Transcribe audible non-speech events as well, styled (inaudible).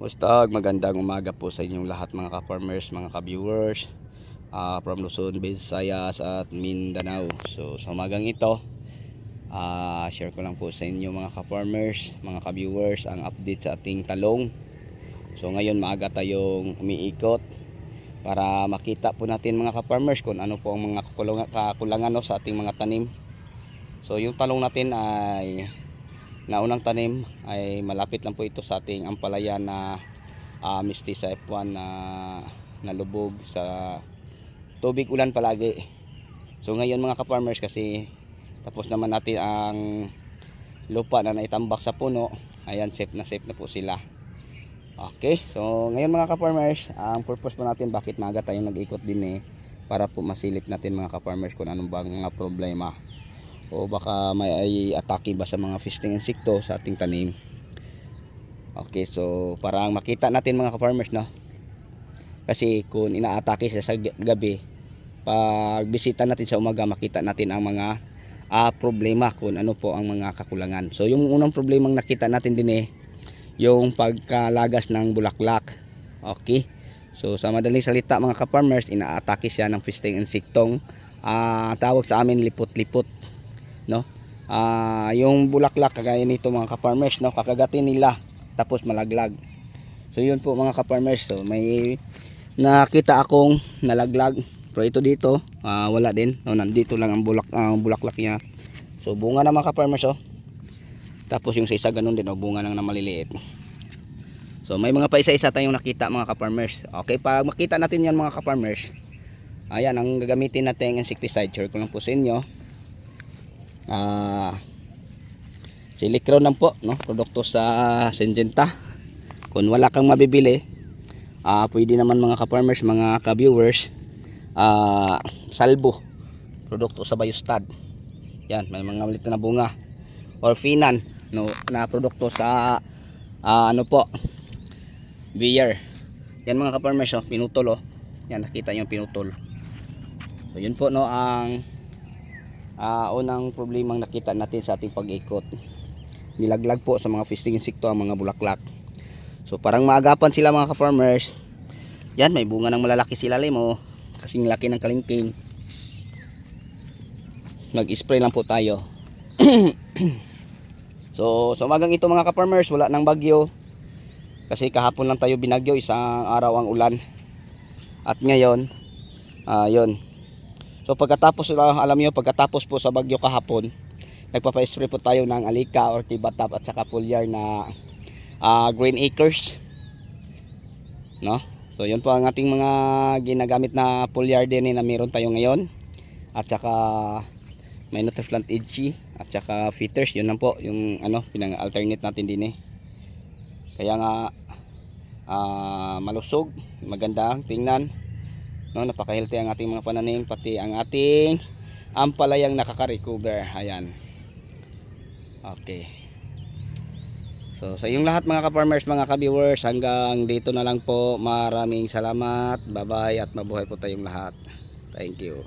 Musta, magandang umaga po sa inyong lahat mga ka-farmers, mga ka-viewers ah, from Luzon, Visayas at Mindanao. So sa umagang ito, ah, share ko lang po sa inyo mga ka-farmers, mga ka-viewers ang update sa ating talong. So ngayon maaga tayong umiikot para makita po natin mga ka-farmers kung ano po ang mga kakulangan, kakulangan no, sa ating mga tanim. So yung talong natin ay naunang tanim ay malapit lang po ito sa ating ampalaya na uh, Mistisa F1 na nalubog sa tubig ulan palagi. So ngayon mga ka-farmers kasi tapos naman natin ang lupa na naitambak sa puno. Ayan safe na safe na po sila. Okay, so ngayon mga ka-farmers, ang purpose po natin bakit maaga tayong nag-ikot din eh para po masilip natin mga ka-farmers kung anong bang mga problema o baka may ay atake ba sa mga fisting insekto sa ating tanim. Okay so parang makita natin mga ka-farmers no? Kasi kung inaatake siya sa gabi pag bisita natin sa umaga makita natin ang mga ah, problema kung ano po ang mga kakulangan. So yung unang problemang nakita natin din eh yung pagkalagas ng bulaklak. Okay? So sa madaling salita mga ka-farmers inaatake siya ng fisting insektong ah, tawag sa amin lipot-lipot no? Ah yung bulaklak kagaya nito mga ka-farmers no? Kakagatin nila tapos malaglag. So yun po mga ka-farmers. So may nakita akong nalaglag. Pero ito dito ah, wala din. No, nandito lang ang bulak ang bulaklak niya. So bunga naman ka-farmers oh. Tapos yung sa isa ganun din oh. Bunga lang na maliliit. So may mga pa isa-isa tayong nakita mga ka-farmers. Okay pag makita natin yan mga ka-farmers ayan ang gagamitin natin insecticide. Share ko lang po sa inyo ah silicone lang po no? Produkto sa Syngenta. Kung wala kang mabibili ah pwede naman mga ka-farmers mga ka-viewers ah salbo. Produkto sa Biostad. Yan may mga malit na bunga. Or finan no na produkto sa ah, ano po beer. Yan mga ka-farmers oh, pinutol oh. Yan nakita yung pinutol. So yun po no ang ah unang problemang nakita natin sa ating pag-ikot nilaglag po sa mga fisting insekto ang mga bulaklak. So parang maagapan sila mga ka-farmers. Yan may bunga ng malalaki sila mo kasing laki ng kalingking. Nag-spray lang po tayo. (clears throat) So sa umagang ito mga ka-farmers wala nang bagyo. Kasi kahapon lang tayo binagyo isang araw ang ulan. At ngayon ah yun So pagkatapos alam niyo pagkatapos po sa bagyo kahapon, nagpapa-spray po tayo ng alika or tibatap at saka foliar na uh, green acres. No? So yun po ang ating mga ginagamit na foliar din eh, na meron tayo ngayon. At saka may Nutriflant Edgy at saka fitters, yun lang po yung ano pinang-alternate natin din eh. Kaya nga uh, malusog, maganda tingnan no napaka-healthy ang ating mga pananim pati ang ating ampalayang nakaka-recover. Ayan. Okay. So sa yung lahat mga ka-farmers mga ka-viewers hanggang dito na lang po. Maraming salamat. Bye bye at mabuhay po tayong lahat. Thank you